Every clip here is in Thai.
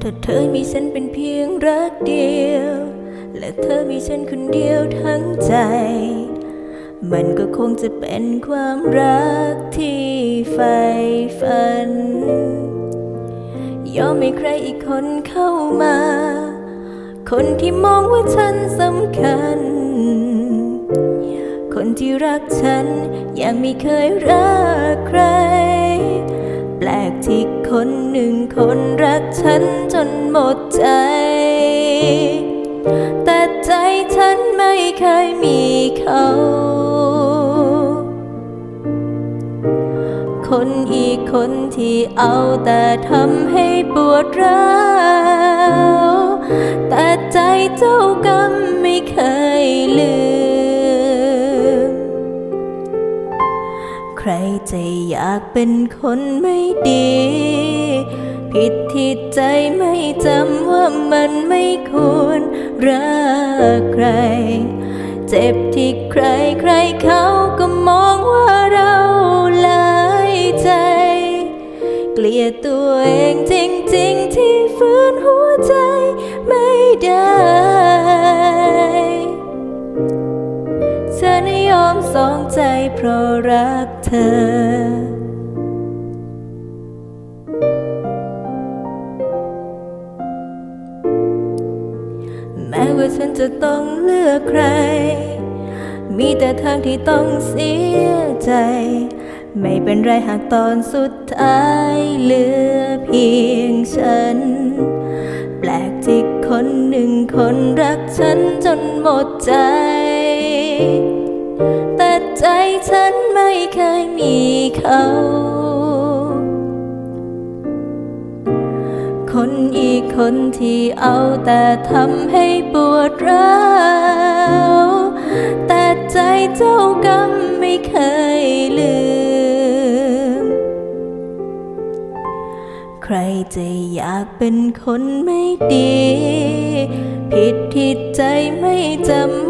ถ้าเธอมีฉันเป็นเพียงรักเดียว และเธอมีฉันคนเดียวทั้งใจ มันก็คงจะเป็นความรักที่ใฝ่ฝัน ยอมให้ใครอีกคนเข้ามา คนที่มองว่าฉันสำคัญ คนที่รักฉันยังไม่เคยรักใคร แปลกที่คนหนึ่งคนรักฉันจนหมดใจ แต่ใจฉันไม่เคยมีเขา คนอีกคนที่เอาแต่ทำให้ปวดร้าวแต่ใจเจ้ากรรมไม่เคยลืม ใครจะอยากเป็นคนไม่ดี ผิดที่ใจไม่จำว่ามันไม่ควรรักใคร เจ็บที่ใครใครเขาก็มองว่าเราหลายใจ เกลียดตัวเองจริง ๆ ที่ฝืนหัวใจไม่ได้ฉันยอมสองใจเพราะรัก ธอแม้ว่าฉันจะต้องเลือกใคร มีแต่ทางที่ต้องเสียใจ ไม่เป็นไรหากตอนสุดท้ายเหลือเพียงฉัน แปลกที่คนหนึ่งคนรักฉันจนหมดใจ แต่ใจฉันไม่เคยมีเขา คนอีกคนที่เอาแต่ทำให้ปวดร้าวแต่ใจเจ้ากรรมไม่เคยลืม ใครจะอยากเป็นคนไม่ดี ผิดที่ใจไม่จำ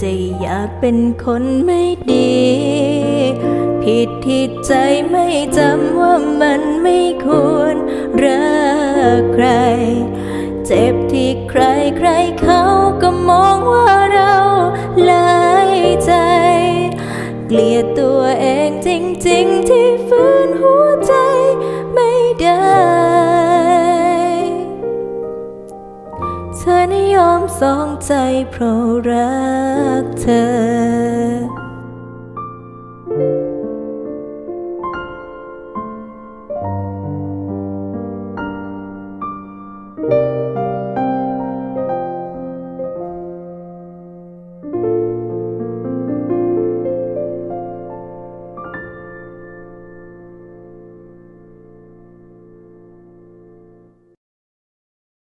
จะอยากเป็นคนไม่ดี ผิดที่ใจไม่จำว่ามันไม่ควรรักใคร เจ็บที่ใครใครเขาก็มองว่าเราหลายใจ เกลียดตัวเองจริง ๆ ที่ มสองใจเพราะรักเธอ